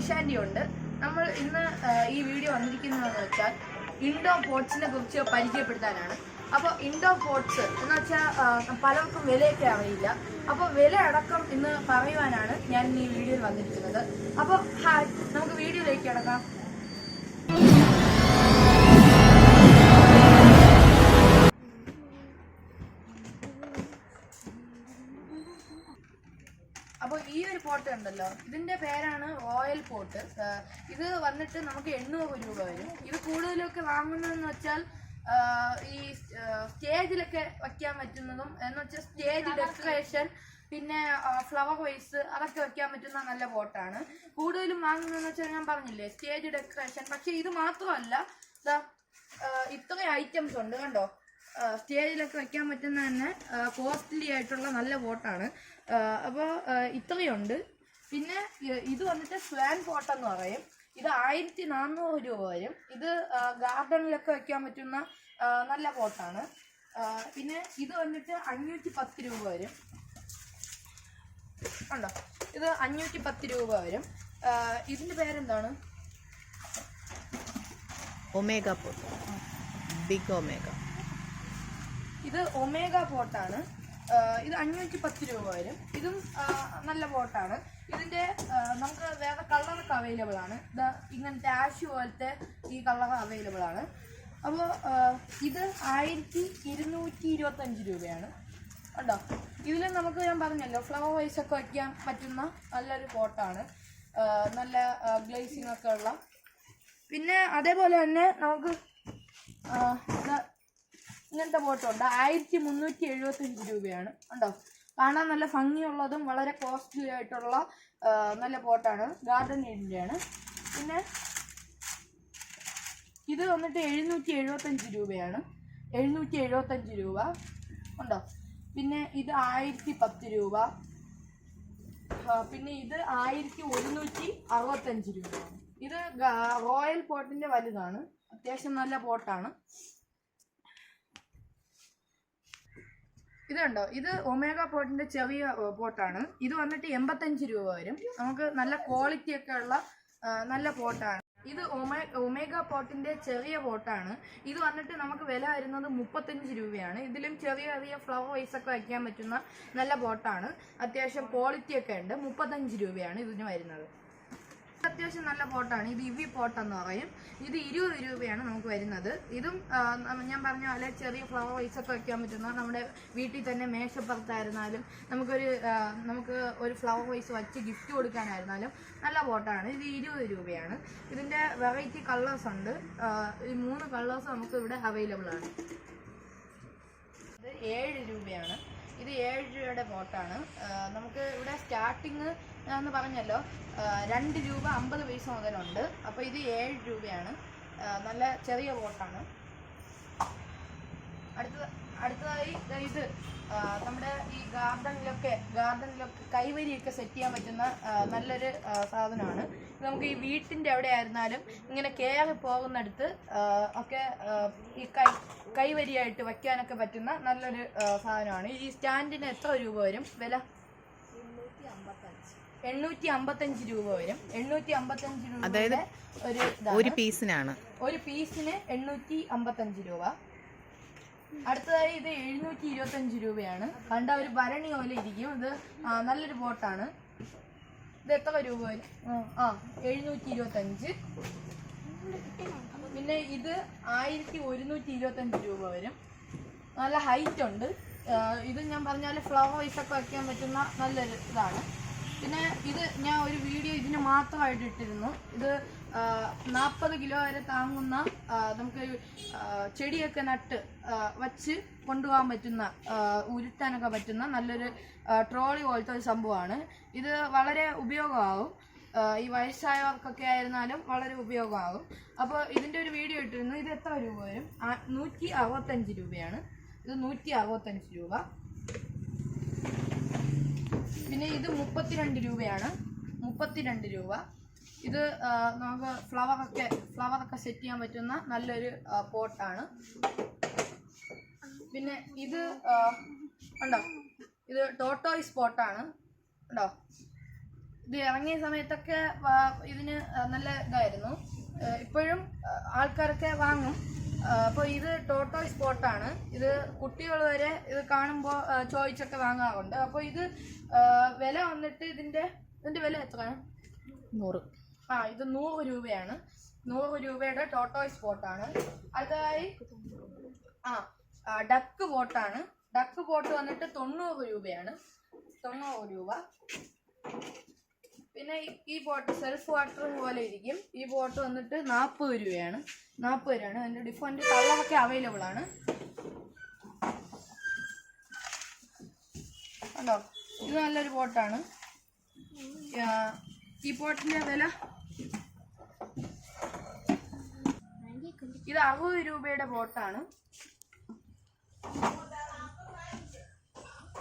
ജിഷാൻഡി ഉണ്ട് നമ്മൾ ഇന്ന് ഈ വീഡിയോ വന്നിരിക്കുന്നതെന്ന് വെച്ചാൽ ഇൻഡോ പോട്ട്സിനെ കുറിച്ച് പരിചയപ്പെടുത്താനാണ്. അപ്പോൾ ഇൻഡോ പോട്ട്സ് എന്ന് വെച്ചാൽ പലർക്കും വിലയൊക്കെ അറിയില്ല. അപ്പോൾ വില അടക്കം ഇന്ന് പറയുവാനാണ് ഞാൻ ഈ വീഡിയോയിൽ വന്നിരിക്കുന്നത്. അപ്പോൾ ഹായ് നമുക്ക് വീഡിയോയിലേക്ക് കിടക്കാം. ഈ ഒരു പോട്ട് ഉണ്ടല്ലോ ഇതിന്റെ പേരാണ് റോയൽ പോട്ട് ഇത് വന്നിട്ട് നമുക്ക് എണ്ണൂറ് രൂപ വരും. ഇത് കൂടുതലൊക്കെ വാങ്ങുന്നതെന്ന് വെച്ചാൽ ഈ സ്റ്റേജിലൊക്കെ വയ്ക്കാൻ പറ്റുന്നതും എന്ന് വെച്ചാൽ സ്റ്റേജ് ഡെക്കറേഷൻ പിന്നെ ഫ്ലവർ വൈസ് അതൊക്കെ വെക്കാൻ പറ്റുന്ന നല്ല പോട്ടാണ്. കൂടുതലും വാങ്ങുന്നതെന്ന് വെച്ചാൽ ഞാൻ പറഞ്ഞില്ലേ സ്റ്റേജ് ഡെക്കറേഷൻ. പക്ഷെ ഇത് മാത്രമല്ല ഇത്രയും ഐറ്റംസ് ഉണ്ട് കണ്ടോ? സ്റ്റേജിലൊക്കെ വെക്കാൻ പറ്റുന്ന തന്നെ കോസ്റ്റ്ലി ആയിട്ടുള്ള നല്ല പോട്ടാണ്. അപ്പോൾ ഇത്രയുണ്ട്. പിന്നെ ഇത് വന്നിട്ട് സ്വാൻ പോട്ട് എന്ന് പറയും. ഇത് ആയിരത്തി നാനൂറ് രൂപ വരും. ഇത് ഗാർഡനിലൊക്കെ വെക്കാൻ പറ്റുന്ന നല്ല പോട്ടാണ് പിന്നെ ഇത് വന്നിട്ട് അഞ്ഞൂറ്റി പത്ത് രൂപ വരും. ഉണ്ടോ ഇത് അഞ്ഞൂറ്റി പത്ത് രൂപ വരും. ഇതിന്റെ ഇതിന്റെ പേരെന്താണ്? ഒമേഗ പോട്ട് ബിഗ് ഒമേഗ ഇത് ഒമേഗ പോട്ടാണ് ഇത് അഞ്ഞൂറ്റി പത്ത് രൂപ വരും. ഇതും നല്ല ബോട്ടാണ്. ഇതിന്റെ നമുക്ക് വേറെ കളറൊക്കെ അവൈലബിൾ ആണ്. ഇത് ഇങ്ങനത്തെ ആഷ് പോലത്തെ ഈ കളർ അവൈലബിൾ ആണ്. അപ്പോൾ ഇത് ആയിരത്തി ഇരുന്നൂറ്റി ഇരുപത്തഞ്ച് രൂപയാണ്. ഉണ്ടോ ഇതിൽ നമുക്ക് ഞാൻ പറഞ്ഞല്ലോ ഫ്ലവർ വൈസ് ഒക്കെ വയ്ക്കാൻ പറ്റുന്ന നല്ലൊരു ബോട്ടാണ്. നല്ല ഗ്ലേസിംഗ് ഒക്കെ ഉള്ള. പിന്നെ അതേപോലെ തന്നെ നമുക്ക് ഇങ്ങനത്തെ ബോട്ടുണ്ട് ആയിരത്തി മുന്നൂറ്റി എഴുപത്തഞ്ച് രൂപയാണ്. ഉണ്ടോ കാണാൻ നല്ല ഭംഗിയുള്ളതും വളരെ കോസ്റ്റ്ലി ആയിട്ടുള്ള നല്ല ബോട്ടാണ് ഗാർഡൻ ഏഡിന്റെയാണ് പിന്നെ ഇത് വന്നിട്ട് എഴുന്നൂറ്റി എഴുപത്തഞ്ച് രൂപയാണ്. എഴുന്നൂറ്റി എഴുപത്തഞ്ച് രൂപ. ഉണ്ടോ പിന്നെ ഇത് ആയിരത്തി പത്ത് രൂപ. പിന്നെ ഇത് ആയിരത്തി ഒരുന്നൂറ്റി അറുപത്തഞ്ച് രൂപയാണ്. ഇത് റോയൽ പോട്ടിന്റെ വലുതാണ്. അത്യാവശ്യം നല്ല പോട്ടാണ് ഇത് കണ്ടോ? ഇത് ഒമേഗ പോട്ടിന്റെ ചെറിയ പോട്ടാണ്. ഇത് വന്നിട്ട് എൺപത്തഞ്ച് രൂപ വരും. നമുക്ക് നല്ല ക്വാളിറ്റി ഒക്കെ ഉള്ള നല്ല പോട്ടാണ്. ഇത് ഒമേ ഒമേഗ പോട്ടിന്റെ ചെറിയ പോട്ടാണ്. ഇത് വന്നിട്ട് നമുക്ക് വില വരുന്നത് മുപ്പത്തഞ്ച് രൂപയാണ്. ഇതിലും ചെറിയ ചെറിയ ഫ്ലവർ വൈസ് ഒക്കെ വയ്ക്കാൻ പറ്റുന്ന നല്ല പോട്ടാണ്. അത്യാവശ്യം ക്വാളിറ്റി ഒക്കെ ഉണ്ട്. മുപ്പത്തഞ്ച് രൂപയാണ് ഇതിന് വരുന്നത്. അത്യാവശ്യം നല്ല പോട്ടാണ്. ഇത് ഇവി പോട്ട് എന്ന് പറയും. ഇത് ഇരുപത് രൂപയാണ് നമുക്ക് വരുന്നത്. ഇതും ഞാൻ പറഞ്ഞ പോലെ ചെറിയ ഫ്ലവർ വൈസ് ഒക്കെ വെക്കാൻ പറ്റുന്ന നമ്മുടെ വീട്ടിൽ തന്നെ മേശപ്പുറത്തായിരുന്നാലും നമുക്കൊരു നമുക്ക് ഒരു ഫ്ലവർ വൈസ് വച്ച് ഗിഫ്റ്റ് കൊടുക്കാനായിരുന്നാലും നല്ല പോട്ടാണ്. ഇത് ഇരുപത് രൂപയാണ്. ഇതിന്റെ വെറൈറ്റി കളേഴ്സ് ഉണ്ട്. ഈ മൂന്ന് കളേഴ്സ് നമുക്ക് ഇവിടെ അവൈലബിൾ ആണ്. ഇത് ഏഴ് രൂപയാണ്. ഇത് ഏഴ് രൂപയുടെ പോട്ടാണ്. നമുക്ക് ഇവിടെ സ്റ്റാർട്ടിങ് എന്ന് പറഞ്ഞല്ലോ. രണ്ട് രൂപ അമ്പത് പൈസ മുതലുണ്ട്. അപ്പോൾ ഇത് ഏഴ് രൂപയാണ്. നല്ല ചെറിയ ബോട്ടാണ് അടുത്ത അടുത്തതായി ഇത് നമ്മുടെ ഈ ഗാർഡനിലൊക്കെ ഗാർഡനിലൊക്കെ കൈവരിയൊക്കെ സെറ്റ് ചെയ്യാൻ പറ്റുന്ന നല്ലൊരു സാധനമാണ്. നമുക്ക് ഈ വീട്ടിന്റെ എവിടെ ആയിരുന്നാലും ഇങ്ങനെ കയറി പോകുന്നിടത്ത് ഒക്കെ ഈ കൈ കൈവരിയായിട്ട് വയ്ക്കാനൊക്കെ പറ്റുന്ന നല്ലൊരു സാധനമാണ്. ഈ സ്റ്റാൻഡിന് എത്ര രൂപ വരും? വില? എണ്ണൂറ്റി അമ്പത്തഞ്ച് രൂപ വരും. എണ്ണൂറ്റി അമ്പത്തഞ്ച് അതായത് ഒരു ഒരു പീസിനാണ്. ഒരു പീസിന് എണ്ണൂറ്റി അമ്പത്തഞ്ച് രൂപ. അടുത്തതായി ഇത് എഴുന്നൂറ്റി ഇരുപത്തഞ്ച് രൂപയാണ്. കണ്ട ഒരു ഭരണി പോലെ ഇരിക്കും. ഇത് നല്ലൊരു ബോട്ടാണ്. ഇത് എത്ര രൂപ വരും? ആ, ആ എഴുന്നൂറ്റി ഇരുപത്തഞ്ച് പിന്നെ ഇത് ആയിരത്തി ഒരുന്നൂറ്റി ഇരുപത്തഞ്ച് രൂപ വരും. നല്ല ഹൈറ്റ് ഉണ്ട്. ഇത് ഞാൻ പറഞ്ഞ പോലെ ഫ്ലവർ വൈസ് ഒക്കെ വയ്ക്കാൻ പറ്റുന്ന നല്ലൊരു ഇതാണ്. പിന്നെ ഇത് ഞാൻ ഒരു വീഡിയോ ഇതിന് മാത്രമായിട്ട് ഇട്ടിരുന്നു. ഇത് നാൽപ്പത് കിലോ വരെ താങ്ങുന്ന നമുക്ക് ചെടിയൊക്കെ നട്ട് വച്ച് കൊണ്ടുപോകാൻ പറ്റുന്ന ഉരുത്താനൊക്കെ പറ്റുന്ന നല്ലൊരു ട്രോളി പോലത്തെ ഒരു സംഭവമാണ്. ഇത് വളരെ ഉപയോഗമാകും ഈ വയസ്സായവർക്കൊക്കെ ആയിരുന്നാലും വളരെ ഉപയോഗമാകും അപ്പോൾ ഇതിന്റെ ഒരു വീഡിയോ ഇട്ടിരുന്നു. ഇത് എത്ര രൂപ വരും? നൂറ്റി അറുപത്തഞ്ച് രൂപയാണ്. ഇത് നൂറ്റി അറുപത്തഞ്ച് രൂപ. പിന്നെ ഇത് മുപ്പത്തിരണ്ട് രൂപയാണ്. മുപ്പത്തിരണ്ട് രൂപ. ഇത് നമുക്ക് ഫ്ലവറൊക്കെ ഫ്ലവറൊക്കെ സെറ്റ് ചെയ്യാൻ പറ്റുന്ന നല്ലൊരു പോട്ടാണ്. പിന്നെ ഇത് ഉണ്ടോ ഇത് ടോട്ടോയിസ് പോട്ടാണ്. ഉണ്ടോ ഇത് ഇറങ്ങിയ സമയത്തൊക്കെ ഇതിന് നല്ല ഇതായിരുന്നു. ഇപ്പോഴും ആൾക്കാരൊക്കെ വാങ്ങും. അപ്പോൾ ഇത് ടോട്ടോ സ്പോട്ടാണ് ഇത് കുട്ടികൾ വരെ ഇത് കാണുമ്പോൾ ചോദിച്ചൊക്കെ വാങ്ങാറുണ്ട്. അപ്പോൾ ഇത് വില വന്നിട്ട് ഇതിന്റെ ഇതിന്റെ വില എത്രയാണ് നൂറ്. ആ ഇത് നൂറ് രൂപയാണ്. നൂറ് രൂപയുടെ ടോട്ടോ സ്പോട്ടാണ് ആ ആ, ഡക്ക് ബോട്ടാണ് ഡക്ക് ബോട്ട് വന്നിട്ട് തൊണ്ണൂറ് രൂപയാണ്. തൊണ്ണൂറ് രൂപ. പിന്നെ ഈ- ബോട്ട് സെൽഫ് വാട്ടർ പോലെ ഇരിക്കും. ഈ ബോട്ട് വന്നിട്ട് നാൽപ്പത് രൂപയാണ്. നാൽപ്പത് രൂപയാണ്. അതിന്റെ ഡിഫറെന്റ് കളറൊക്കെ അവൈലബിൾ ആണ്. കണ്ടോ? ഇത് നല്ലൊരു ബോട്ടാണ് ഈ ബോട്ടിന്റെ വില? ഇത് അറുപത് രൂപയുടെ ബോട്ടാണ്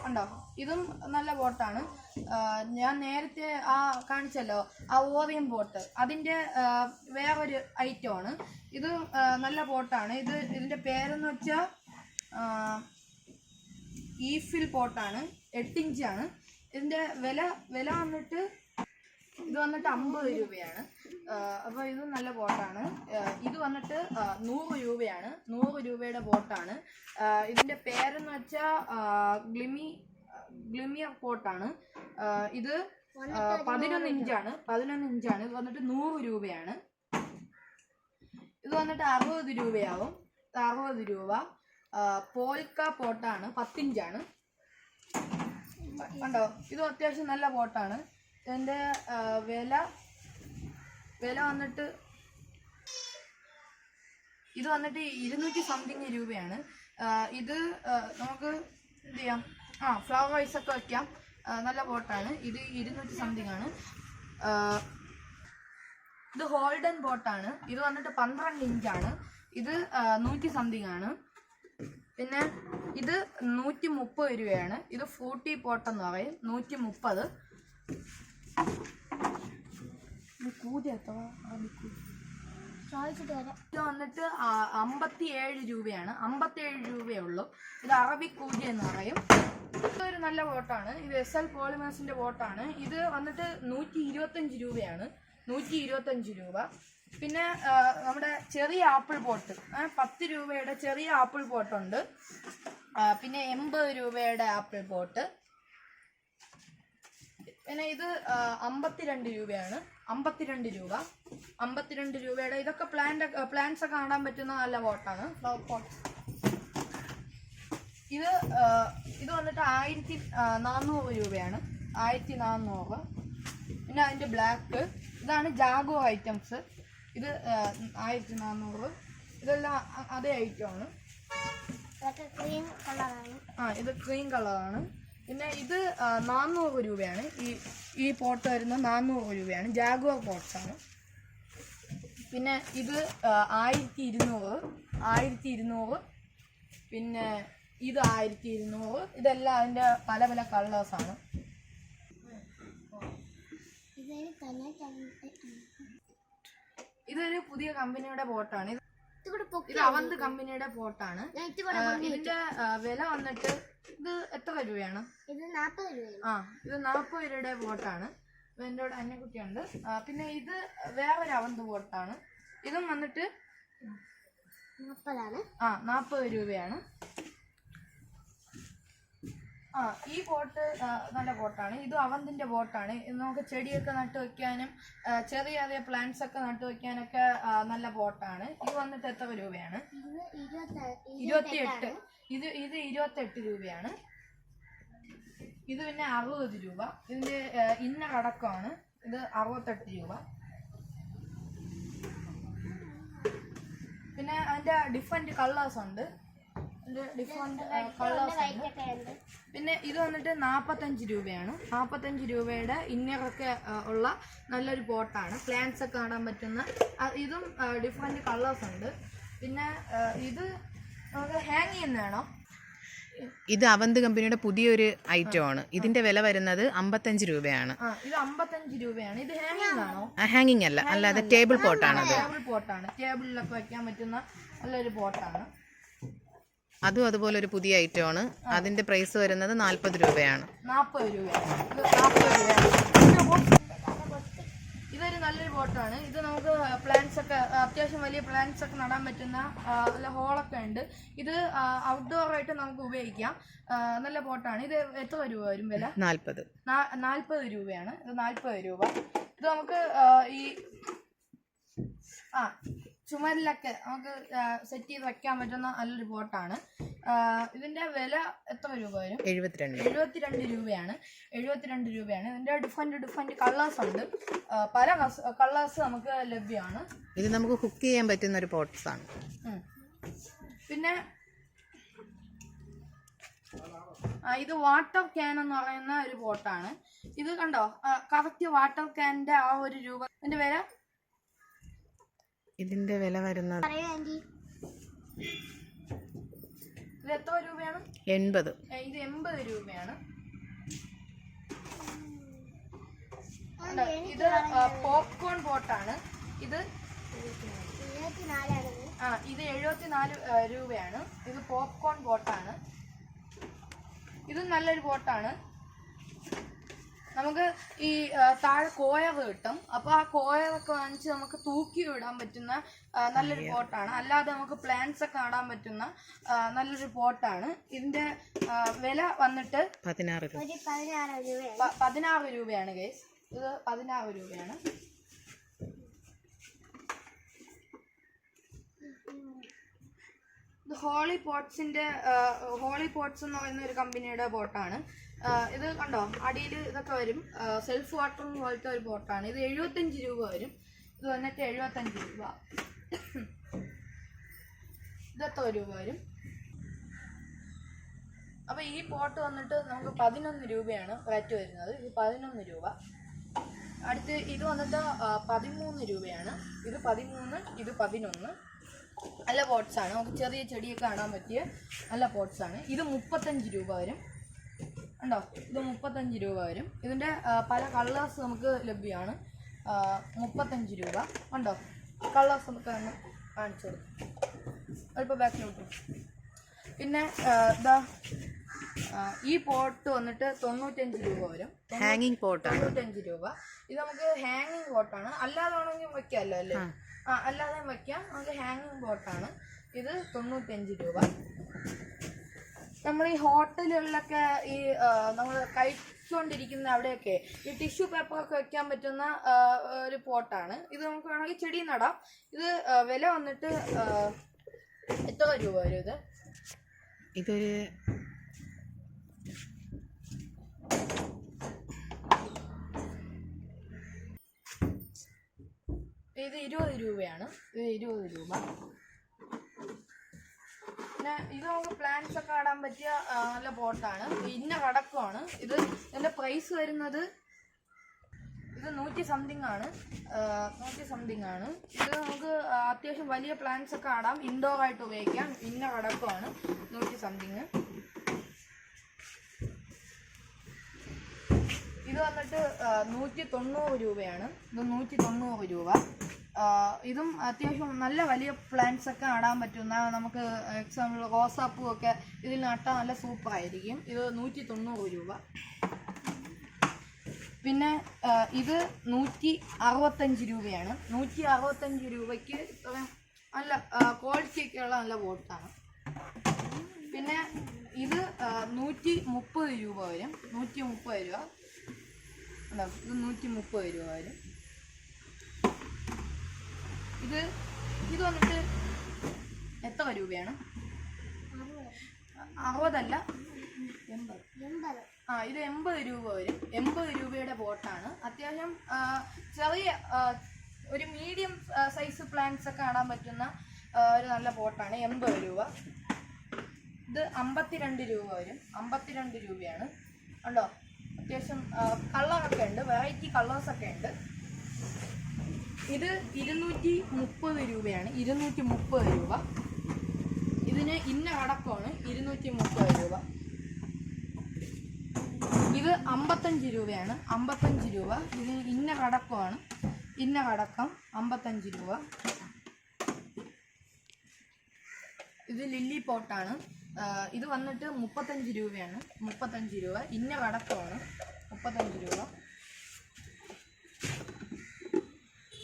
ഉണ്ടോ? ഇതും നല്ല ബോട്ടാണ്. ഞാൻ നേരത്തെ ആ കാണിച്ചല്ലോ ആ ഓറിയം ബോട്ട്. അതിന്റെ വേറൊരു ഐറ്റം ആണ്. ഇത് നല്ല ബോട്ടാണ്. ഇത് ഇതിന്റെ പേരെന്ന് വെച്ചാൽ ഈഫിൽ ബോട്ടാണ്. എട്ടിഞ്ചാണ് ഇതിന്റെ വില വില വന്നിട്ട് ഇത് വന്നിട്ട് അമ്പത് രൂപയാണ്. അപ്പോൾ ഇത് നല്ല ബോട്ടാണ്. ഇത് വന്നിട്ട് നൂറ് രൂപയാണ്. നൂറ് രൂപയുടെ ബോട്ടാണ്. ഇതിന്റെ പേരെന്ന് വെച്ചാൽ ഗ്ലിമി ഗ്ലിമിയർ ബോട്ടാണ്. ആഹ് ഇത് പതിനൊന്ന് ഇഞ്ചാണ്. പതിനൊന്ന് ഇഞ്ചാണ്. ഇത് വന്നിട്ട് നൂറ് രൂപയാണ്. ഇത് വന്നിട്ട് അറുപത് രൂപയാവും. അറുപത് രൂപ. പോൽക്ക പോട്ടാണ് പത്തിഞ്ചാണ്. കണ്ടോ? ഇത് അത്യാവശ്യം നല്ല പോട്ടാണ് ഇതിന്റെ വില വില വന്നിട്ട് ഇത് വന്നിട്ട് ഇരുന്നൂറ്റി സംതിങ് രൂപയാണ്. ഇത് നമുക്ക് എന്ത് ചെയ്യാം? ആ ഫ്ലവർ വൈസ് ഒക്കെ വയ്ക്കാം നല്ല ബോട്ടാണ് ഇത് ഇരുന്നൂറ്റി സംതിങ് ആണ്. ഇത് ഹോൾഡൻ ബോട്ടാണ് ഇത് വന്നിട്ട് പന്ത്രണ്ട് ഇഞ്ചാണ് ഇത് നൂറ്റി സംതിങ് ആണ്. പിന്നെ ഇത് നൂറ്റി മുപ്പത് രൂപയാണ്. ഇത് ഫോർട്ടി പോട്ടെന്ന് പറയും. നൂറ്റി മുപ്പത്. ഇത് വന്നിട്ട് അമ്പത്തി ഏഴ് രൂപയാണ്. അമ്പത്തി ഏഴ് രൂപയേ ഉള്ളൂ. ഇത് അറബി കൂജി എന്ന് പറയും. ഇതൊരു നല്ല ബോട്ടാണ് ഇത് എസ് എൽ പോളിമേഴ്സിന്റെ ബോട്ടാണ് ഇത് വന്നിട്ട് നൂറ്റി ഇരുപത്തഞ്ച് രൂപയാണ്. നൂറ്റി ഇരുപത്തഞ്ച് രൂപ. പിന്നെ നമ്മുടെ ചെറിയ ആപ്പിൾ ബോട്ട്. പത്ത് രൂപയുടെ ചെറിയ ആപ്പിൾ ബോട്ടുണ്ട്. പിന്നെ എൺപത് രൂപയുടെ ആപ്പിൾ ബോട്ട്. പിന്നെ ഇത് അമ്പത്തിരണ്ട് രൂപയാണ്. അമ്പത്തിരണ്ട് രൂപ. അമ്പത്തിരണ്ട് രൂപയുടെ ഇതൊക്കെ പ്ലാന്റ് പ്ലാന്റ്സ് ഒക്കെ കാണാൻ പറ്റുന്ന നല്ല പോട്ടാണ് ഫ്ലവർ പോട്ട് ഇത് ഇത് വന്നിട്ട് ആയിരത്തി നാനൂറ് രൂപയാണ്. ആയിരത്തി നാനൂറ് പിന്നെ അതിന്റെ ബ്ലാക്ക് ഇതാണ് ജാഗോ ഐറ്റംസ് ഇത് ആയിരത്തി നാനൂറ് ഇതെല്ലാം അതേ ഐറ്റമാണ് ആ ഇത് ക്രീം കളറാണ് പിന്നെ ഇത് ആ, നാനൂറ് രൂപയാണ്. ഈ ഈ പോട്ട് വരുന്നത് നാനൂറ് രൂപയാണ്. ജാഗുവർ പോട്ട്സ് ആണ് പിന്നെ ഇത് ആയിരത്തി ഇരുന്നൂറ് ആയിരത്തി ഇരുന്നൂറ് പിന്നെ ഇത് ആയിരത്തി ഇരുന്നൂറ് ഇതെല്ലാം അതിന്റെ പല പല കളേഴ്സാണ്. ഇതൊരു പുതിയ കമ്പനിയുടെ പോട്ടാണ്. ഇത് അവന്ത് കമ്പനിയുടെ ആ, ഇതിന്റെ വില വന്നിട്ട് ഇത് എത്ര രൂപയാണ്? ഇത് നാൽപ്പത് ആ ഇത് നാൽപ്പത് രൂപയുടെ ബോട്ടാണ് എന്റെ കൂടെ അന്നക്കുട്ടിയുണ്ട് പിന്നെ ഇത് വേറൊരു അവന്ത് ബോട്ടാണ് ഇതും വന്നിട്ട് നാൽപ്പതാണ് ആ നാൽപ്പത് രൂപയാണ്. ആ ഈ ബോട്ട് ആ, നല്ല ബോട്ടാണ്. ഇത് അവന്തിന്റെ ബോട്ടാണ്. ഇത് നമുക്ക് ചെടിയൊക്കെ നട്ടു വെക്കാനും ചെറിയ ചെറിയ പ്ലാന്റ്സ് ഒക്കെ നട്ടു വെക്കാനൊക്കെ നല്ല ബോട്ടാണ്. ഇത് വന്നിട്ട് എത്ര രൂപയാണ്? ഇരുപത്തിയെട്ട്. ഇത് ഇത് ഇരുപത്തെട്ട് രൂപയാണ്. ഇത് പിന്നെ അറുപത് രൂപ. ഇതിന്റെ ഇന്ന അടക്കമാണ്. ഇത് അറുപത്തെട്ട് രൂപ. പിന്നെ അതിന്റെ ഡിഫറെന്റ് കളേഴ്സ് ഉണ്ട്. ഡിഫറെന്റ് കളേഴ്സ് ഉണ്ട്. പിന്നെ ഇത് വന്നിട്ട് നാൽപ്പത്തഞ്ച് രൂപയാണ്. നാൽപ്പത്തഞ്ച് രൂപയുടെ ഇന്നറൊക്കെ ഉള്ള നല്ലൊരു പോട്ടാണ്. പ്ലാന്റ്സ് ഒക്കെ കാണാൻ പറ്റുന്ന ഇതും ഡിഫറെന്റ് കളേഴ്സ് ഉണ്ട്. പിന്നെ ഇത് നമുക്ക് ഹാങ് ചെയ്യുന്നതാണോ ഇത് അവന്ത് കമ്പനിയുടെ പുതിയൊരു ഐറ്റം ആണ്. ഇതിന്റെ വില വരുന്നത് അമ്പത്തഞ്ച് രൂപയാണ്. ഇത് അമ്പത്തഞ്ച് രൂപയാണ്. ഇത് ഹാങ്ങിങ് ആണോ? ഹാങ്ങിങ് അല്ല. അല്ലാതെ ടേബിൾ പോട്ടാണ് ടേബിൾ പോട്ടാണ് ടേബിളിലൊക്കെ വെക്കാൻ പറ്റുന്ന നല്ലൊരു പോട്ടാണ് അതും അതുപോലെ ഒരു പുതിയ ഐറ്റം ആണ്. അതിന്റെ പ്രൈസ് വരുന്നത് നാൽപ്പത് രൂപയാണ്. ഇതൊരു നല്ലൊരു ബോട്ടാണ് ഇത് നമുക്ക് പ്ലാന്റ്സ് ഒക്കെ അത്യാവശ്യം വലിയ പ്ലാന്റ്സ് ഒക്കെ നടാൻ പറ്റുന്ന നല്ല ഹോളൊക്കെ ഉണ്ട്. ഇത് ഔട്ട്ഡോർ ആയിട്ട് നമുക്ക് ഉപയോഗിക്കാം. നല്ല ബോട്ടാണ് ഇത് എത്ര രൂപ വരും വില? നാൽപ്പത് നാൽപ്പത് രൂപയാണ്. ഇത് നാൽപ്പത് രൂപ. ഇത് നമുക്ക് ഈ ആ ചുമരിലൊക്കെ നമുക്ക് സെറ്റ് ചെയ്ത് വെക്കാൻ പറ്റുന്ന നല്ലൊരു ബോട്ടാണ് ഇതിന്റെ വില എത്ര രൂപ വരും? എഴുപത്തിരണ്ട്. എഴുപത്തിരണ്ട് രൂപയാണ്. എഴുപത്തിരണ്ട് രൂപയാണ്. ഇതിന്റെ ഡിഫറെന്റ് ഡിഫറെന്റ് കളേഴ്സ് ഉണ്ട്. പല കളേഴ്സ് നമുക്ക് ലഭ്യമാണ്. ഇത് നമുക്ക് കുക്ക് ചെയ്യാൻ പറ്റുന്ന ഒരു പോട്ട്സ് ആണ്. പിന്നെ ഇത് വാട്ടർ ക്യാൻ എന്ന് പറയുന്ന ഒരു ബോട്ടാണ് ഇത് കണ്ടോ? കറക്റ്റ് വാട്ടർ ക്യാനിന്റെ ആ ഒരു രൂപ ഇതിന്റെ വില ഇതിന്റെ വില വരുന്നത് എൺപത്. ഇത് എൺപത് രൂപയാണ്. ഇത് പോപ്കോൺ ബോട്ടാണ്. ഇത് ആ ഇത് എഴുപത്തിനാല് രൂപയാണ്. ഇത് പോപ്കോൺ ബോട്ടാണ്. ഇത് നല്ലൊരു ബോട്ടാണ്. നമുക്ക് ഈ താഴെ കോയർ കിട്ടും അപ്പോൾ ആ കോയറൊക്കെ വാങ്ങിച്ച് നമുക്ക് തൂക്കി വിടാൻ പറ്റുന്ന നല്ലൊരു പോട്ടാണ്. അല്ലാതെ നമുക്ക് പ്ലാന്റ്സ് ഒക്കെ നടാൻ പറ്റുന്ന നല്ലൊരു പോട്ടാണ്. ഇതിന്റെ വില വന്നിട്ട് പതിനാറ് രൂപ. ഒരു പതിനാറ് രൂപയാണ്. പ- പതിനാറ് രൂപയാണ് ഗൈസ് ഇത് പതിനാറ് രൂപയാണ്. ഇത് ഹോളി പോട്ട്സിന്റെ ഹോളി പോട്ട്സ് എന്ന് പറയുന്ന ഒരു കമ്പനിയുടെ ബോട്ടാണ് ഇത് കണ്ടോ? അടിയിൽ ഇതൊക്കെ വരും. സെൽഫ് വാട്ടർ പോലത്തെ ഒരു ബോട്ടാണ് ഇത് എഴുപത്തഞ്ച് രൂപ വരും. ഇത് വന്നിട്ട് എഴുപത്തഞ്ച് രൂപ. ഇത് എത്ര രൂപ വരും. അപ്പൊ ഈ പോട്ട് വന്നിട്ട് നമുക്ക് പതിനൊന്ന് രൂപയാണ് റേറ്റ് വരുന്നത്. ഇത് പതിനൊന്ന് രൂപ. അടുത്ത് ഇത് വന്നിട്ട് പതിമൂന്ന് രൂപയാണ്. ഇത് പതിമൂന്ന് ഇത് പതിനൊന്ന്. നല്ല പോട്ട്സാണ് നമുക്ക് ചെറിയ ചെടിയൊക്കെ കാണാൻ പറ്റിയ നല്ല പോട്ട്സാണ് ഇത് മുപ്പത്തഞ്ച് രൂപ വരും. ഉണ്ടോ? ഇത് മുപ്പത്തഞ്ച് രൂപ വരും. ഇതിന്റെ പല കളേഴ്സ് നമുക്ക് ലഭ്യമാണ് മുപ്പത്തഞ്ച് രൂപ. ഉണ്ടോ? കളേഴ്സ് നമുക്ക് ഒന്ന് കാണിച്ചു കൊടുക്കും അല്പം ബാക്കിലോട്ട് പിന്നെ ഇതാ ഈ പോട്ട് വന്നിട്ട് തൊണ്ണൂറ്റഞ്ച് രൂപ വരും. ഹാങ്ങിങ് പോട്ട് തൊണ്ണൂറ്റഞ്ച് രൂപ. ഇത് നമുക്ക് ഹാങ്ങിങ് പോട്ടാണ് അല്ലാതെ ആണെങ്കിൽ വെക്കാമല്ലോ അല്ലേ? ആ. അല്ലാതെ വെക്കാം. നമുക്ക് ഹാങ്ങിങ് പോട്ടാണ് ഇത് തൊണ്ണൂറ്റഞ്ച് രൂപ. നമ്മൾ ഈ ഹോട്ടലുകളിലൊക്കെ ഈ നമ്മൾ കഴിച്ചുകൊണ്ടിരിക്കുന്ന അവിടെയൊക്കെ ഈ ടിഷ്യൂ പേപ്പറൊക്കെ വെക്കാൻ പറ്റുന്ന ഒരു പോട്ടാണ്. ഇത് നമുക്ക് വേണമെങ്കിൽ ചെടി നടാം. ഇത് വില വന്നിട്ട് എത്ര രൂപ വരും ഇത്? ഇതൊരു ഇത് ഇരുപത് രൂപയാണ്. ഇത് ഇരുപത് രൂപ. പിന്നെ ഇത് നമുക്ക് പ്ലാന്റ്സ് ഒക്കെ നടാൻ പറ്റിയ നല്ല പോട്ടാണ് ഇന്ന കടക്കുമാണ് ഇത് ഇതിന്റെ പ്രൈസ് വരുന്നത് ഇത് നൂറ്റി സംതിങ് ആണ്. നൂറ്റി സംതിങ് ആണ്. ഇത് നമുക്ക് അത്യാവശ്യം വലിയ പ്ലാന്റ്സ് ഒക്കെ നടാം. ഇൻഡോർ ആയിട്ട് ഉപയോഗിക്കാം. ഇന്ന കടക്കുമാണ് നൂറ്റി സംതിങ് ഇത് വന്നിട്ട് നൂറ്റി തൊണ്ണൂറ് രൂപയാണ്. ഇത് നൂറ്റി തൊണ്ണൂറ് രൂപ. ഇതും അത്യാവശ്യം നല്ല വലിയ പ്ലാന്റ്സ് ഒക്കെ നടാൻ പറ്റുന്ന നമുക്ക് എക്സാമ്പിൾ റോസാപ്പൂ ഒക്കെ ഇതിൽ നട്ടാൽ നല്ല സൂപ്പർ ആയിരിക്കും. ഇത് നൂറ്റി തൊണ്ണൂറ് രൂപ. പിന്നെ ഇത് നൂറ്റി അറുപത്തഞ്ച് രൂപയാണ്. നൂറ്റി അറുപത്തഞ്ച് രൂപയ്ക്ക് നല്ല ക്വാളിറ്റി ഒക്കെ ഉള്ള നല്ല ബോട്ടാണ് പിന്നെ ഇത് നൂറ്റി മുപ്പത് രൂപ വരും. നൂറ്റി മുപ്പത് രൂപ? ഇത് നൂറ്റി മുപ്പത് രൂപ വരും. ഇത് ഇത് വന്നിട്ട് എത്ര രൂപയാണ്? അറുപതല്ല എൺപത്. ആ ഇത് എൺപത് രൂപ വരും. എൺപത് രൂപയുടെ ബോട്ടാണ് അത്യാവശ്യം ചെറിയ ഒരു മീഡിയം സൈസ് പ്ലാന്റ്സ് ഒക്കെ കാണാൻ പറ്റുന്ന ഒരു നല്ല ബോട്ടാണ് എൺപത് രൂപ. ഇത് അമ്പത്തിരണ്ട് രൂപ വരും. അമ്പത്തിരണ്ട് രൂപയാണ്. ഉണ്ടോ അത്യാവശ്യം കളറൊക്കെ ഉണ്ട്. വെറൈറ്റി കളേഴ്സൊക്കെ ഉണ്ട്. ഇത് ഇരുന്നൂറ്റി മുപ്പത് രൂപയാണ്. ഇരുന്നൂറ്റി മുപ്പത് രൂപ. ഇതിന് ഇന്ന അടക്കമാണ് ഇരുന്നൂറ്റി മുപ്പത് രൂപ. ഇത് അമ്പത്തഞ്ച് രൂപയാണ്. അമ്പത്തഞ്ച് രൂപ. ഇത് ഇന്ന കടക്കമാണ് ഇന്ന കടക്കം അമ്പത്തഞ്ച് രൂപ. ഇത് ലില്ലി പോട്ടാണ്. ഇത് വന്നിട്ട് മുപ്പത്തഞ്ച് രൂപയാണ്. മുപ്പത്തഞ്ച് രൂപ. ഇന്ന കടക്കമാണ് മുപ്പത്തഞ്ച് രൂപ.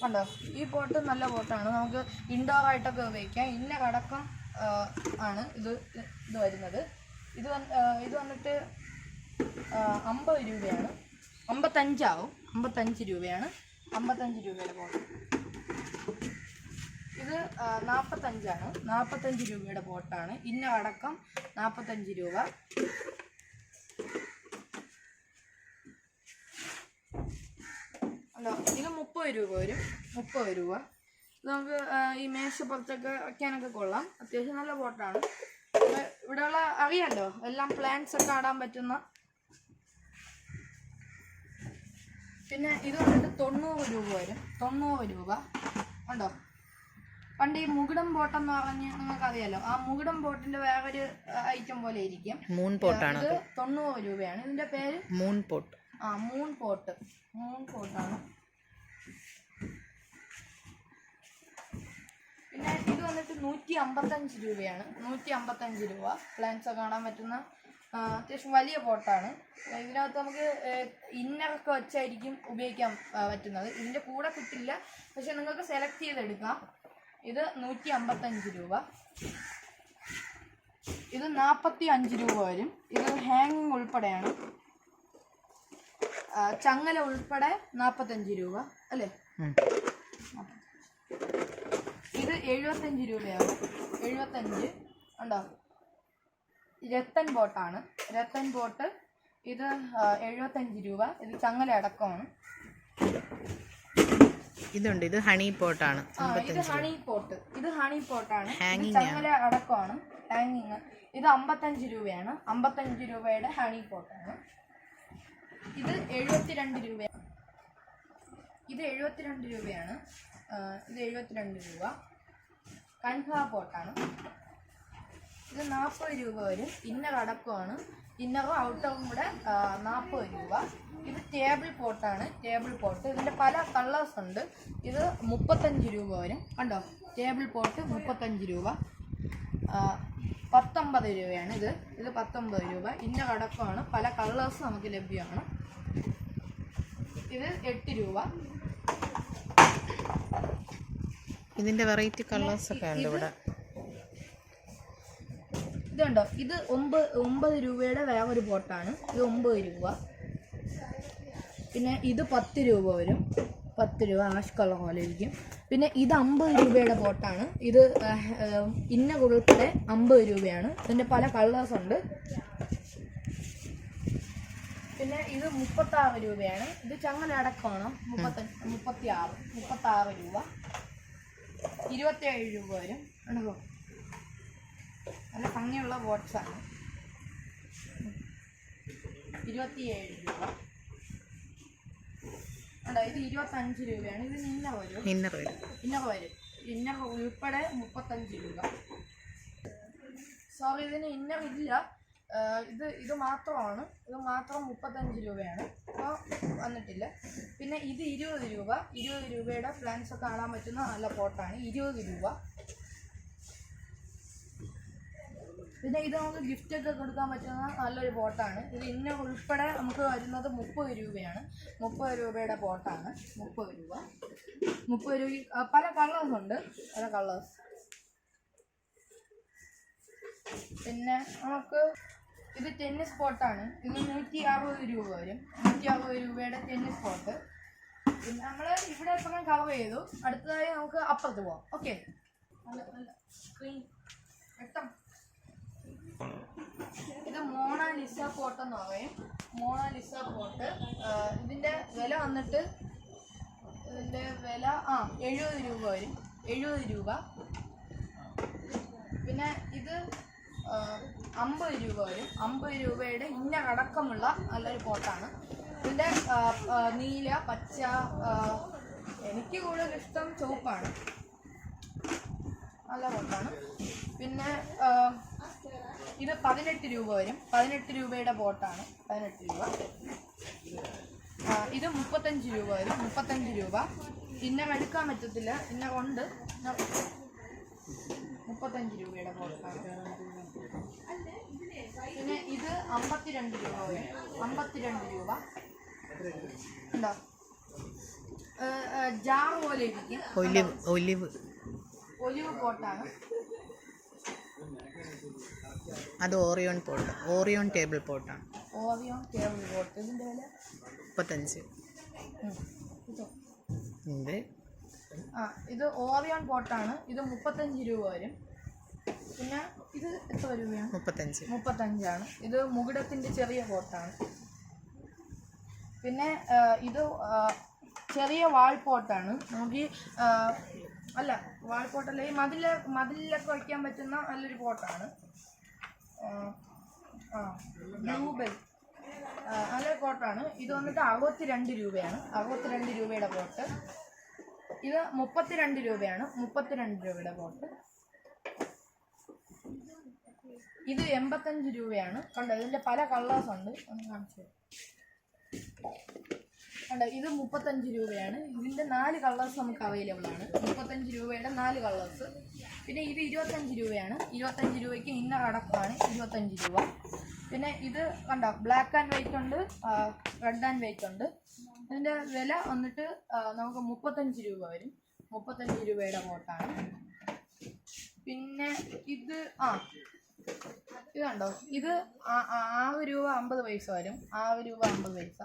കണ്ടോ? ഈ പോട്ട് നല്ല പോട്ടാണ് നമുക്ക് ഇൻഡോർ ആയിട്ടൊക്കെ ഉപയോഗിക്കാം. ഇന്ന കടക്കം ആണ് ഇത് ഇത് വരുന്നത്. ഇത് വന്ന് ഇത് വന്നിട്ട് അമ്പത് രൂപയാണ്. അമ്പത്തഞ്ചാവും. അമ്പത്തഞ്ച് രൂപയാണ്. അമ്പത്തഞ്ച് രൂപയുടെ പോട്ട് ഇത് നാൽപ്പത്തഞ്ചാണ് നാൽപ്പത്തഞ്ച് രൂപയുടെ പോട്ടാണ് ഇന്ന അടക്കം നാൽപ്പത്തഞ്ച് രൂപ. ഇത് മുപ്പത് രൂപ വരും. മുപ്പത് രൂപ. നമുക്ക് ഈ മേശപ്പുറത്തൊക്കെ വയ്ക്കാനൊക്കെ കൊള്ളാം. അത്യാവശ്യം നല്ല പോട്ടാണ് ഇവിടെ ഇവിടെയുള്ള അറിയാലോ എല്ലാം പ്ലാന്റ്സ് ഒക്കെ ആടാൻ പറ്റുന്ന. പിന്നെ ഇത് വന്നിട്ട് തൊണ്ണൂറ് രൂപ വരും. തൊണ്ണൂറ് രൂപ. ഉണ്ടോ പണ്ട് ഈ മുകുടം ബോട്ടെന്ന് പറഞ്ഞ് നിങ്ങൾക്ക് അറിയാലോ ആ മുകുടം ബോട്ടിന്റെ വേറൊരു ഐറ്റം പോലെ ഇരിക്കും. മൂൺ പോട്ടാണ് ഇത് തൊണ്ണൂറ് രൂപയാണ്. ഇതിന്റെ പേര്? മൂൺ പോട്ട് ആ മൂൺ പോട്ട് മൂൺ പോട്ടാണ് പിന്നെ ഇത് വന്നിട്ട് നൂറ്റി അമ്പത്തഞ്ച് രൂപയാണ്. നൂറ്റി അമ്പത്തഞ്ച് രൂപ. പ്ലാന്റ്സ് കാണാൻ പറ്റുന്ന അത്യാവശ്യം വലിയ പോട്ടാണ് ഇതിനകത്ത് നമുക്ക് ഇന്നറൊക്കെ വെച്ചായിരിക്കും ഉപയോഗിക്കാൻ പറ്റുന്നത്. ഇതിന്റെ കൂടെ കിട്ടില്ല. പക്ഷെ നിങ്ങൾക്ക് സെലക്ട് ചെയ്തെടുക്കാം. ഇത് നൂറ്റി അമ്പത്തഞ്ച് രൂപ. ഇത് നാൽപ്പത്തി അഞ്ച് രൂപ വരും. ഇത് ഹാങ്ങിങ് ഉൾപ്പെടെയാണ്. ചങ്ങല ഉൾപ്പെടെ നാൽപ്പത്തഞ്ച് രൂപ. അല്ലേ. ഇത് എഴുപത്തഞ്ച് രൂപയാവും എഴുപത്തഞ്ച് ഉണ്ടോ? രത്തൻ ബോട്ടാണ്. രത്തൻ ബോട്ട് ഇത് എഴുപത്തഞ്ച് രൂപ. ഇത് ചങ്ങല അടക്കമാണ്. ഇതുണ്ട്. ഇത് ഹണി പോട്ടാണ്. ഇത് ഹണി പോട്ട്. ഇത് ഹണി പോട്ടാണ്. ചങ്ങല അടക്കമാണ്. ഹാങ്ങിങ് ഇത് അമ്പത്തഞ്ച് രൂപയാണ്. അമ്പത്തഞ്ച് രൂപയുടെ ഹണി പോട്ടാണ്. ഇത് എഴുപത്തിരണ്ട് രൂപ ഇത് എഴുപത്തിരണ്ട് രൂപയാണ്. ഇത് എഴുപത്തിരണ്ട് രൂപ. കൺഹാ പോട്ടാണ് ഇത് നാൽപ്പത് രൂപ വരും. ഇന്നർ അടക്കമാണ് ഇന്നറും ഔട്ടറും കൂടെ നാൽപ്പത് രൂപ. ഇത് ടേബിൾ പോട്ടാണ് ടേബിൾ പോട്ട് ഇതിന്റെ പല കളേഴ്സ് ഉണ്ട്. ഇത് മുപ്പത്തഞ്ച് രൂപ വരും. കണ്ടോ? ടേബിൾ പോട്ട് മുപ്പത്തഞ്ച് രൂപ. പത്തൊമ്പത് രൂപയാണ് ഇത്. ഇത് പത്തൊമ്പത് രൂപ. ഇന്ന അടക്കമാണ് പല കളേഴ്സ് നമുക്ക് ലഭ്യമാണ്. ഇത് എട്ട് രൂപ. ഇതിന്റെ വെറൈറ്റി കളേഴ്സ് ഒക്കെ ഉണ്ട് ഇവിടെ. ഇതുണ്ടോ? ഇത് ഒമ്പത് ഒമ്പത് രൂപയുടെ വേറൊരു ബോട്ടാണ് ഇത് ഒമ്പത് രൂപ. പിന്നെ ഇത് പത്ത് രൂപ വരും. പത്ത് രൂപ ആഷ് കളർ പോലെ ഇരിക്കും. പിന്നെ ഇത് അമ്പത് രൂപയുടെ ബോട്ടാണ് ഇത് ഇന്ന ഉൾപ്പെടെ അമ്പത് രൂപയാണ്. ഇതിന്റെ പല കളേഴ്സ് ഉണ്ട്. പിന്നെ ഇത് മുപ്പത്താറ് രൂപയാണ്. ഇത് ചങ്ങല അടക്കമാണ്. മുപ്പത്തഞ്ച് മുപ്പത്തി ആറ് മുപ്പത്താറ് രൂപ. ഇരുപത്തേഴ് രൂപ വരും. ഉണ്ടോ നല്ല ഭംഗിയുള്ള ബോട്ട്സാണ് ഇരുപത്തിയേഴ് രൂപ. ഇത് ഇരുപത്തഞ്ച് രൂപയാണ്. ഇത് ഇന്ന വരും. ഇന്നർ വരും. ഇന്നർ വരും. ഇന്നർ ഉൾപ്പെടെ മുപ്പത്തഞ്ച് രൂപ. സോറി ഇതിന് ഇന്നർ ഇല്ല. ഇത് ഇത് മാത്രമാണ്. ഇത് മാത്രം മുപ്പത്തഞ്ച് രൂപയാണ്. അപ്പോൾ വന്നിട്ടില്ല. പിന്നെ ഇത് ഇരുപത് രൂപ. ഇരുപത് രൂപയുടെ പ്ലാൻസ് കാണാൻ പറ്റുന്ന നല്ല പോട്ടാണ് ഇരുപത് രൂപ. പിന്നെ ഇത് നമുക്ക് ഗിഫ്റ്റ് ഒക്കെ കൊടുക്കാൻ പറ്റുന്ന നല്ലൊരു പോട്ടാണ് ഇത് ഇന്ന ഉൾപ്പെടെ നമുക്ക് വരുന്നത് മുപ്പത് രൂപയാണ്. മുപ്പത് രൂപയുടെ പോട്ടാണ് മുപ്പത് രൂപ. മുപ്പത് രൂപ. പല കളേഴ്സ് ഉണ്ട്. പല കളേഴ്സ് പിന്നെ നമുക്ക് ഇത് ടെന്നിസ് ബോട്ടാണ് ഇത് നൂറ്റി അറുപത് രൂപ വരും. നൂറ്റി അറുപത് രൂപയുടെ ടെന്നിസ് ബോട്ട് നമ്മൾ ഇവിടെ ഇപ്പം കവർ ചെയ്തു. അടുത്തതായി നമുക്ക് അപ്പുറത്ത് പോവാം. ഓക്കെ ഇത് മോണാലിസ കോട്ട് എന്ന് പറയും. മോണാലിസ പോട്ട് ഇതിന്റെ വില വന്നിട്ട് ഇതിന്റെ വില ആ എഴുപത് രൂപ വരും. എഴുപത് രൂപ. പിന്നെ ഇത് അമ്പത് രൂപ വരും. അമ്പത് രൂപയുടെ ഇന്ന അടക്കമുള്ള നല്ലൊരു പോട്ടാണ് ഇതിന്റെ നീല പച്ച എനിക്ക് കൂടുതൽ ഇഷ്ടം ചുവപ്പാണ്. നല്ല കോട്ടാണ്. പിന്നെ ഇത് പതിനെട്ട് രൂപ വരും. പതിനെട്ട് രൂപയുടെ ബോട്ടാണ്. പതിനെട്ട് രൂപ. ഇത് മുപ്പത്തഞ്ച് രൂപ വരും. മുപ്പത്തഞ്ച് രൂപ. ഇന്ന എടുക്കാൻ പറ്റത്തില്ല. ഇന്ന കൊണ്ട് മുപ്പത്തഞ്ച് രൂപയുടെ ബോട്ടാണ് പിന്നെ ഇത് അമ്പത്തിരണ്ട് രൂപ വരും. അമ്പത്തിരണ്ട് രൂപ. ഉണ്ടോ ജാർ പോലെ ഇരിക്കും. Olive olive. ഒലിവ് പോട്ടാണ്. അത് Orion pot. Orion table പോട്ടാണ്. Orion table pot. ഇതിന്റെ വില? മുപ്പത്തഞ്ച്. ഉം, ഇതോ. ഇത് ആ ഇത് ഓറിയോൺ പോട്ടാണ് ഇത് മുപ്പത്തഞ്ച് രൂപ വരും. പിന്നെ ഇത് എത്ര രൂപയാണ്? മുപ്പത്തഞ്ച്. മുപ്പത്തഞ്ചാണ്. ഇത് മുകുടത്തിന്റെ ചെറിയ പോട്ടാണ് പിന്നെ ഇത് ചെറിയ ചെറിയ വാൾപോട്ടാണ് നമുക്ക് ഈ അല്ല അല്ല വാൾപോട്ടല്ല ഈ മതില മതിലൊക്കെ വയ്ക്കാൻ പറ്റുന്ന നല്ലൊരു പോട്ടാണ് ആ, ബ്ലൂബെൽ നല്ലൊരു പോട്ടാണ് ഇത് വന്നിട്ട് അറുപത്തി രണ്ട് രൂപയാണ്. അറുപത്തി രണ്ട് രൂപയുടെ പോട്ട് ഇത് മുപ്പത്തിരണ്ട് രൂപയാണ്. മുപ്പത്തിരണ്ട് രൂപയുടെ ബോട്ട് ഇത് എൺപത്തഞ്ച് രൂപയാണ്. കണ്ടോ ഇതിന്റെ പല കളേഴ്സ് ഉണ്ട്. ഒന്ന് കാണിച്ചു കണ്ടോ ഇത് മുപ്പത്തഞ്ച് രൂപയാണ്. ഇതിന്റെ നാല് കളേഴ്സ് നമുക്ക് അവൈലബിൾ ആണ്. മുപ്പത്തഞ്ച് രൂപയുടെ നാല് കളേഴ്സ് പിന്നെ ഇത് ഇരുപത്തഞ്ച് രൂപയാണ്. ഇരുപത്തഞ്ച് രൂപയ്ക്ക് ഇന്ന കടക്കാണ് ഇരുപത്തഞ്ച് രൂപ. പിന്നെ ഇത് കണ്ടോ ബ്ലാക്ക് ആൻഡ് വൈറ്റ് ഉണ്ട് റെഡ് ആൻഡ് വൈറ്റ് ഉണ്ട്. ഇതിന്റെ വില വന്നിട്ട് നമുക്ക് മുപ്പത്തഞ്ച് രൂപ വരും. മുപ്പത്തഞ്ച് രൂപയുടെ കോട്ടാണ് പിന്നെ ഇത് ആ ഇത് കണ്ടോ? ഇത് ആ- ആ- ആറ് രൂപ അമ്പത് പൈസ വരും. ആറ് രൂപ അമ്പത് പൈസ.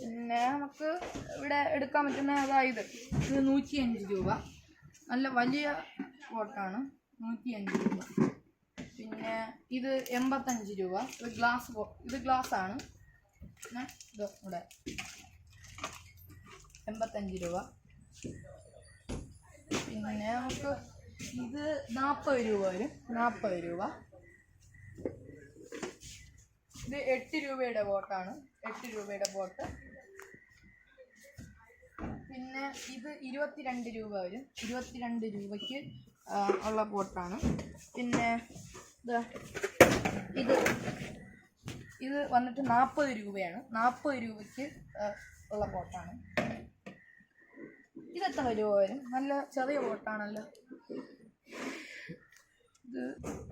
പിന്നെ നമുക്ക് ഇവിടെ എടുക്കാൻ പറ്റുന്ന അതായത് ഇത്? നൂറ്റി അഞ്ച് രൂപ. നല്ല വലിയ കോട്ടാണ് നൂറ്റി അഞ്ച് രൂപ. പിന്നെ ഇത് എൺപത്തഞ്ച് രൂപ. ഇത് ഗ്ലാസ് ഇത് ഗ്ലാസ് ആണ് ഇത് ഇവിടെ. എൺപത്തഞ്ച് രൂപ. പിന്നെ നമുക്ക് ഇത് നാൽപ്പത് രൂപ വരും. നാൽപ്പത് രൂപ. ഇത് എട്ട് രൂപയുടെ ബോട്ടാണ്. എട്ട് രൂപയുടെ ബോട്ട്. പിന്നെ ഇത് ഇരുപത്തിരണ്ട് രൂപ വരും. ഇരുപത്തിരണ്ട് രൂപയ്ക്ക് ഉള്ള ബോട്ടാണ്. പിന്നെ ഇത്. ഇത് വന്നിട്ട് നാൽപ്പത് രൂപയാണ്. നാൽപ്പത് രൂപയ്ക്ക് ഉള്ള ബോട്ടാണ്. ഇത് എത്ര രൂപ വരും? നല്ല ചെറിയ ബോട്ടാണല്ലോ. ഇത്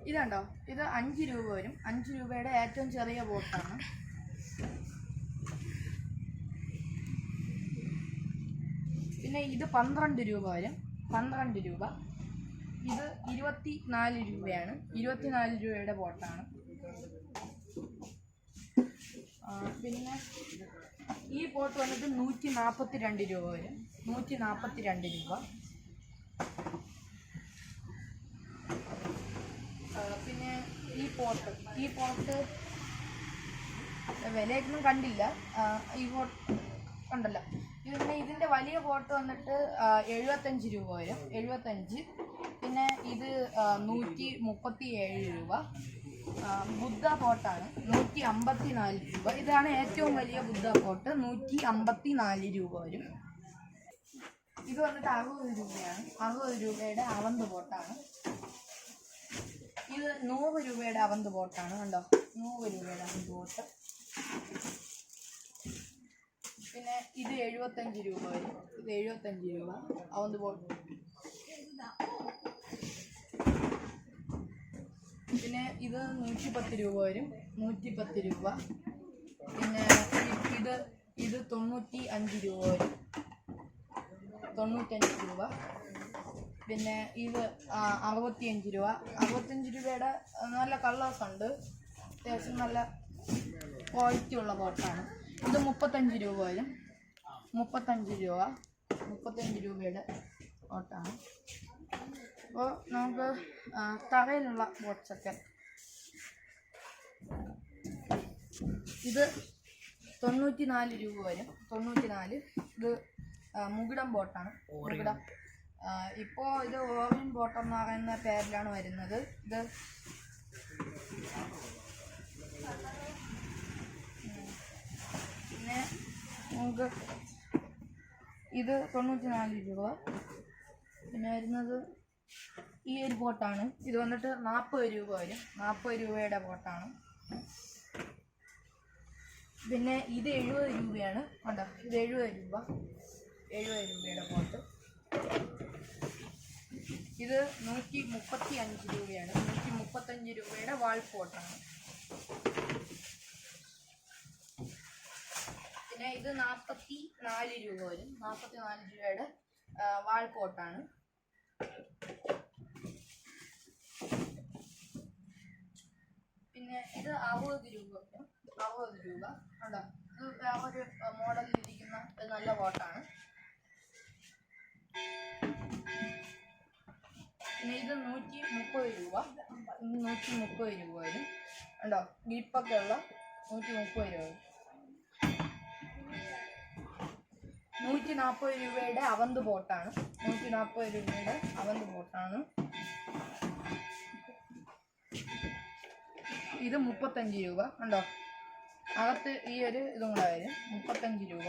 ഇതുണ്ടോ ഇത് അഞ്ച് രൂപ വരും. അഞ്ച് രൂപയുടെ ഏറ്റവും ചെറിയ ബോട്ടാണ്. പിന്നെ ഇത് പന്ത്രണ്ട് രൂപ വരും. പന്ത്രണ്ട് രൂപ. ഇത് ഇരുപത്തി നാല് രൂപയാണ്. ഇരുപത്തിനാല് രൂപയുടെ ബോട്ടാണ്. പിന്നെ ഈ ബോട്ട് വന്നിട്ട് നൂറ്റി നാൽപ്പത്തി രണ്ട് രൂപ വരും. നൂറ്റി നാൽപ്പത്തി രണ്ട് രൂപ പിന്നെ ഈ പോട്ട് ഈ പോട്ട് വിലയൊന്നും കണ്ടില്ല. ഈ പോട്ട് ഉണ്ടല്ലോ. ഇത് പിന്നെ ഇതിന്റെ വലിയ പോട്ട് വന്നിട്ട് എഴുപത്തഞ്ച് രൂപ വരും. എഴുപത്തഞ്ച് പിന്നെ ഇത് നൂറ്റി മുപ്പത്തി ഏഴ് രൂപ ബുദ്ധ പോട്ടാണ് നൂറ്റി അമ്പത്തി നാല് രൂപ. ഇതാണ് ഏറ്റവും വലിയ ബുദ്ധ പോട്ട് നൂറ്റി അമ്പത്തി നാല് രൂപ വരും. ഇത് വന്നിട്ട് അറുപത് രൂപയാണ്. അറുപത് രൂപയുടെ അവന്ത് പോട്ടാണ് ഇത് നൂറ് രൂപയുടെ അവന്ത് ബോട്ടാണ് കണ്ടോ? നൂറ് രൂപയുടെ അവന്ത് ബോട്ട് പിന്നെ ഇത് എഴുപത്തഞ്ച് രൂപ വരും. ഇത് എഴുപത്തഞ്ച് രൂപ അവന്ത് ബോട്ട് പിന്നെ ഇത് നൂറ്റി പത്ത് രൂപ വരും. നൂറ്റി പത്ത് രൂപ. പിന്നെ ഇത് ഇത് തൊണ്ണൂറ്റി അഞ്ച് രൂപ വരും. തൊണ്ണൂറ്റഞ്ച് രൂപ. പിന്നെ ഇത് അറുപത്തി അറുപത്തിയഞ്ച് രൂപ. അറുപത്തഞ്ച് രൂപയുടെ നല്ല കളേഴ്സ് ഉണ്ട് അത്യാവശ്യം നല്ല ക്വാളിറ്റി ഉള്ള ബോട്ടാണ്. ഇത് മുപ്പത്തഞ്ച് രൂപ വരും. മുപ്പത്തഞ്ച് രൂപ. മുപ്പത്തഞ്ച് രൂപയുടെ ബോട്ടാണ്. അപ്പോൾ നമുക്ക് തറയിലുള്ള ബോട്ട്സൊക്കെ. ഇത് തൊണ്ണൂറ്റി നാല് രൂപ വരും. തൊണ്ണൂറ്റി നാല് ഇത് മുകുടം ബോട്ടാണ്. മുകുടം ഇപ്പോൾ ഇത് ഓറിയൻ ബോട്ട് എന്ന് പറയുന്ന പേരിലാണ് വരുന്നത്. ഇത് പിന്നെ നമുക്ക് ഇത് തൊണ്ണൂറ്റി നാല് രൂപ. പിന്നെ വരുന്നത് ഈ ഒരു ബോട്ടാണ്. ഇത് വന്നിട്ട് നാൽപ്പത് രൂപ വരും. നാൽപ്പത് രൂപയുടെ ബോട്ടാണ്. പിന്നെ ഇത് എഴുപത് രൂപയാണ്. കണ്ടോ? ഇത് എഴുപത് രൂപ. എഴുപത് രൂപയുടെ ബോട്ട്. ഇത് നൂറ്റി മുപ്പത്തി അഞ്ച് രൂപയാണ്. നൂറ്റി മുപ്പത്തഞ്ച് രൂപയുടെ വാൾ പോട്ടാണ് പിന്നെ ഇത് നാൽപ്പത്തി നാല് രൂപ വരും. നാൽപ്പത്തി നാല് രൂപയുടെ വാൾ പോട്ടാണ് പിന്നെ ഇത് അറുപത് രൂപ. അറുപത് രൂപ. ഉണ്ടോ ഇത് ഒരു മോഡലിൽ ഇരിക്കുന്ന നല്ല പോട്ടാണ് പിന്നെ ഇത് നൂറ്റി മുപ്പത് രൂപ. നൂറ്റി മുപ്പത് രൂപ വരും. ഉണ്ടോ ഗ്രിപ്പൊക്കെ ഉള്ള നൂറ്റി മുപ്പത് രൂപ നൂറ്റി നാൽപ്പത് രൂപയുടെ അവന്ത് ബോട്ടാണ്. നൂറ്റി നാൽപ്പത് രൂപയുടെ അവന്ത് ബോട്ടാണ്. ഇത് മുപ്പത്തഞ്ച് രൂപ. കണ്ടോ? അകത്ത് ഈ ഒരു ഇതും കൂടെ വരും. മുപ്പത്തഞ്ച് രൂപ.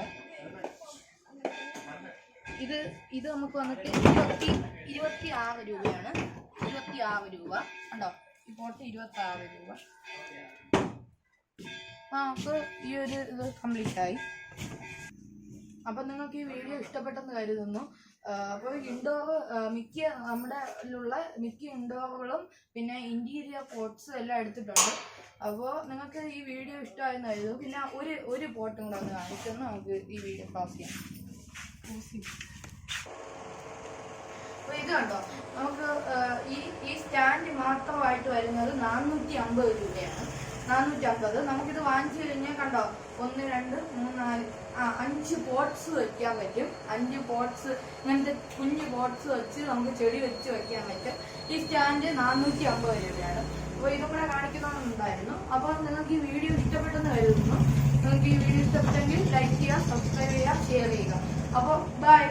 ഇത് ഇത് നമുക്ക് വന്നിട്ട് ഇരുപത്തി ഇരുപത്തി ആറ് രൂപയാണ്. ഇരുപത്തി ആറ് രൂപ. കണ്ടോ? ഈ ബോട്ട് ഇരുപത്തി ആറ് രൂപ. ആ അപ്പോൾ ഈ ഒരു ഇത് കംപ്ലീറ്റ് ആയി അപ്പം നിങ്ങൾക്ക് ഈ വീഡിയോ ഇഷ്ടപ്പെട്ടെന്ന് കരുതുന്നു. അപ്പോൾ ഇൻഡോർ മിക്ക നമ്മുടെ ഉള്ള മിക്ക ഇൻഡോറുകളും പിന്നെ ഇന്റീരിയർ പോട്ട്സും എല്ലാം എടുത്തിട്ടുണ്ട്. അപ്പോൾ നിങ്ങൾക്ക് ഈ വീഡിയോ ഇഷ്ടമായെന്ന് കരുതുന്നു. പിന്നെ ഒരു ഒരു പോട്ടും കൂടെ ഒന്ന് കാണിച്ചെന്ന് നമുക്ക് ഈ വീഡിയോ ക്ലോസ് ചെയ്യാം. അപ്പോൾ ഇത് കണ്ടോ? നമുക്ക് ഈ ഈ സ്റ്റാൻഡ് മാത്രമായിട്ട് വരുന്നത് നാനൂറ്റി അമ്പത് രൂപയാണ്. നാനൂറ്റി അമ്പത് നമുക്കിത് വാങ്ങിച്ചു കഴിഞ്ഞാൽ കണ്ടോ? ഒന്ന് രണ്ട് മൂന്ന് നാല് അഞ്ച് പോട്ട്സ് വെക്കാൻ പറ്റും. അഞ്ച് പോട്ട്സ് ഇങ്ങനത്തെ കുഞ്ഞ് പോട്ട്സ് വെച്ച് നമുക്ക് ചെടി വെച്ച് വെക്കാൻ പറ്റും. ഈ സ്റ്റാൻഡ് നാനൂറ്റി അമ്പത് രൂപയാണ്. അപ്പോൾ ഇതും കൂടെ കാണിക്കുന്നുണ്ടായിരുന്നു അപ്പോൾ നിങ്ങൾക്ക് ഈ വീഡിയോ ഇഷ്ടപ്പെട്ടെന്ന് കരുതുന്നു. നിങ്ങൾക്ക് ഈ വീഡിയോ ഇഷ്ടപ്പെട്ടെങ്കിൽ ലൈക്ക് ചെയ്യുക സബ്സ്ക്രൈബ് ചെയ്യുക ഷെയർ ചെയ്യുക. അപ്പോൾ ബൈ